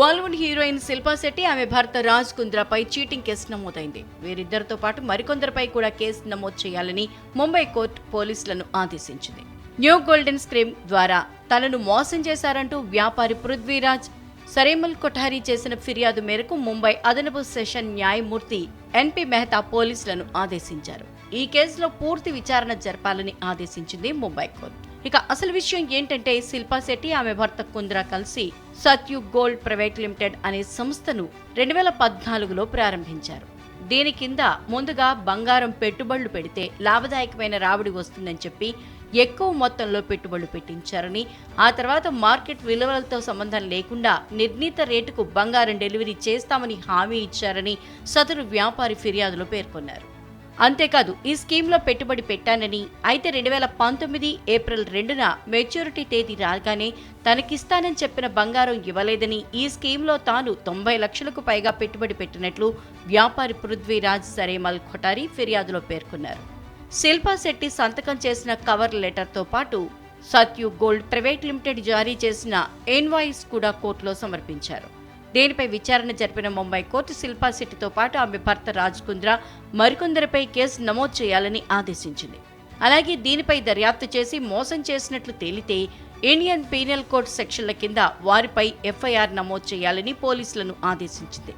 Bollywood heroine Shilpa Shetty ఆమె భర్త Raj కుంద్రాపై cheating case నమోదైంది. వీరిద్దరితో పాటు మరికొందరిపై కూడా కేసు నమోదు చేయాలని ముంబై కోర్టు పోలీసులను ఆదేశించింది. న్యూ గోల్డెన్ స్క్రీమ్ ద్వారా తనను మోసం చేశారంటూ వ్యాపారి పృథ్వీరాజ్ సరేమల్ కొఠారీ చేసిన ఫిర్యాదు మేరకు ముంబై అదనపు సెషన్ న్యాయమూర్తి ఎన్పి మెహతా పోలీసులను ఆదేశించారు. ఈ కేసులో పూర్తి విచారణ జరపాలని ఆదేశించింది ముంబై కోర్టు. ఇక అసలు విషయం ఏంటంటే శిల్పా శెట్టి ఆమె భర్త కుంద్రా కలిసి సత్యు గోల్డ్ ప్రైవేట్ లిమిటెడ్ అనే సంస్థను రెండు వేల పద్నాలుగులో ప్రారంభించారు. దీని కింద ముందుగా బంగారం పెట్టుబడులు పెడితే లాభదాయకమైన రాబడి వస్తుందని చెప్పి ఎక్కువ మొత్తంలో పెట్టుబడులు పెట్టించారని ఆ తర్వాత మార్కెట్ విలువలతో సంబంధం లేకుండా నిర్ణీత రేటుకు బంగారం డెలివరీ చేస్తామని హామీ ఇచ్చారని సదరు వ్యాపారి ఫిర్యాదులో పేర్కొన్నారు. అంతేకాదు ఈ స్కీమ్లో పెట్టుబడి పెట్టానని అయితే రెండు వేల పంతొమ్మిది ఏప్రిల్ రెండున మెచ్యూరిటీ తేదీ రాగానే తనకిస్తానని చెప్పిన బంగారం ఇవ్వలేదని ఈ స్కీమ్లో తాను తొంభై లక్షలకు పైగా పెట్టుబడి పెట్టినట్లు వ్యాపారి పృథ్వీరాజ్ సరేమల్ ఖొటారి ఫిర్యాదులో పేర్కొన్నారు. శిల్పా శెట్టి సంతకం చేసిన కవర్ లెటర్తో పాటు సత్యు గోల్డ్ ప్రైవేట్ లిమిటెడ్ జారీ చేసిన ఇన్వాయిస్ కూడా కోర్టులో సమర్పించారు. దీనిపై విచారణ జరిపిన ముంబై కోర్టు శిల్పా శెట్టితో పాటు ఆమె భర్త రాజ్ కుంద్రా మరికొందరిపై కేసు నమోదు చేయాలని ఆదేశించింది. అలాగే దీనిపై దర్యాప్తు చేసి మోసం చేసినట్లు తేలితే ఇండియన్ పీనల్ కోడ్ సెక్షన్ల కింద వారిపై ఎఫ్ఐఆర్ నమోదు చేయాలని పోలీసులను ఆదేశించింది.